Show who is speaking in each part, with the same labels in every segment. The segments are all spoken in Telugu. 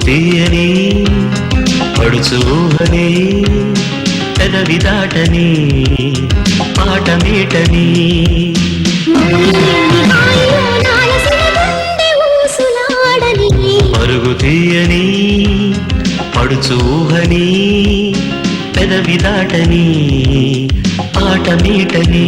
Speaker 1: పరుగు తీయని పడుచూహని పెదవి దాటని పాట మీటని. పరుగు తీయని పడుచూహని పెదవి దాటని పాట మీటని.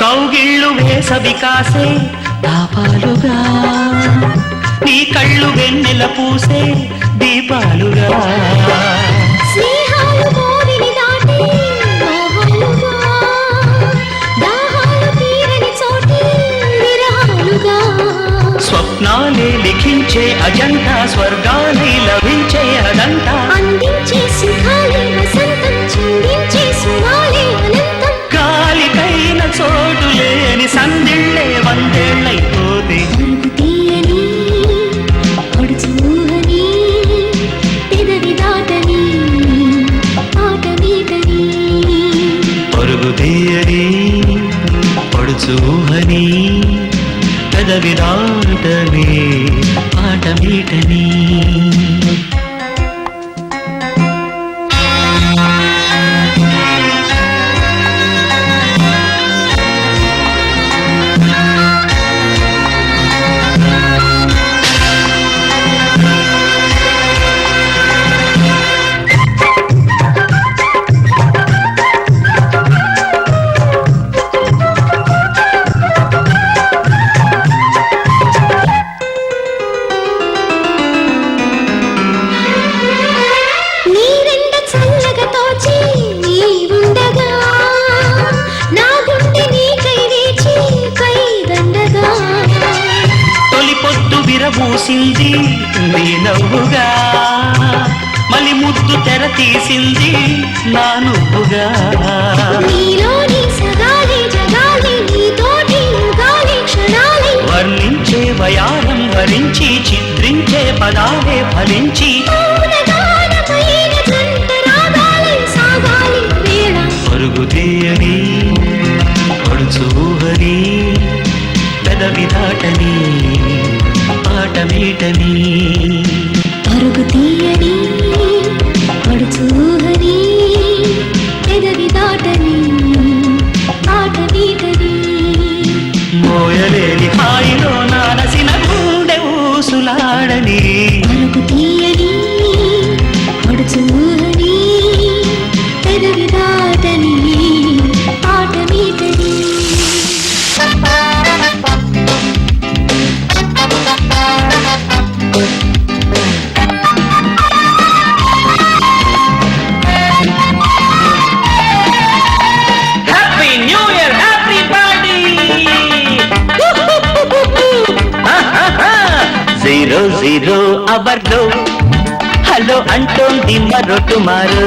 Speaker 1: కౌగిళ్ళు వేసవి కాసే పాపాలుగా నీ కళ్ళు వెన్నెల పూసే దీపాలుగా. లిఖించే అజంతా స్వర్గాలై లభించే అదంతా
Speaker 2: అందించే సుఖాలే వసంతం చిందించే సుమాలే అనంతం.
Speaker 1: కాలికైన చోటు లేని సందిళ్ళే వందేళ్ళైపోతే
Speaker 2: తీయని పొడుచూహని పెదవి దాటని ఆట మీటని.
Speaker 1: పరుగు తీయని పెదవి దాటని పాట విరబూసింది నీ నవ్వుగా. మలి ముద్దు తెర తీసింది నా నువ్వుగా. వర్ణించే వయారం వరించి చిత్రించే పదాలే ఫలించి. పరుగు తీయని పడుచూహని పెదవి దాటని. పాట మీటని.
Speaker 2: పరుగు తీయని పడుచూహని పెదవి దాటని ఆట నీటని
Speaker 1: మోయలేని హాయిలో నానసిన గుండె ఊసులాడని.
Speaker 2: పరుగు తీయని
Speaker 1: జీరో జీరో అవర్లో. హలో అంటోంది మరో టుమారో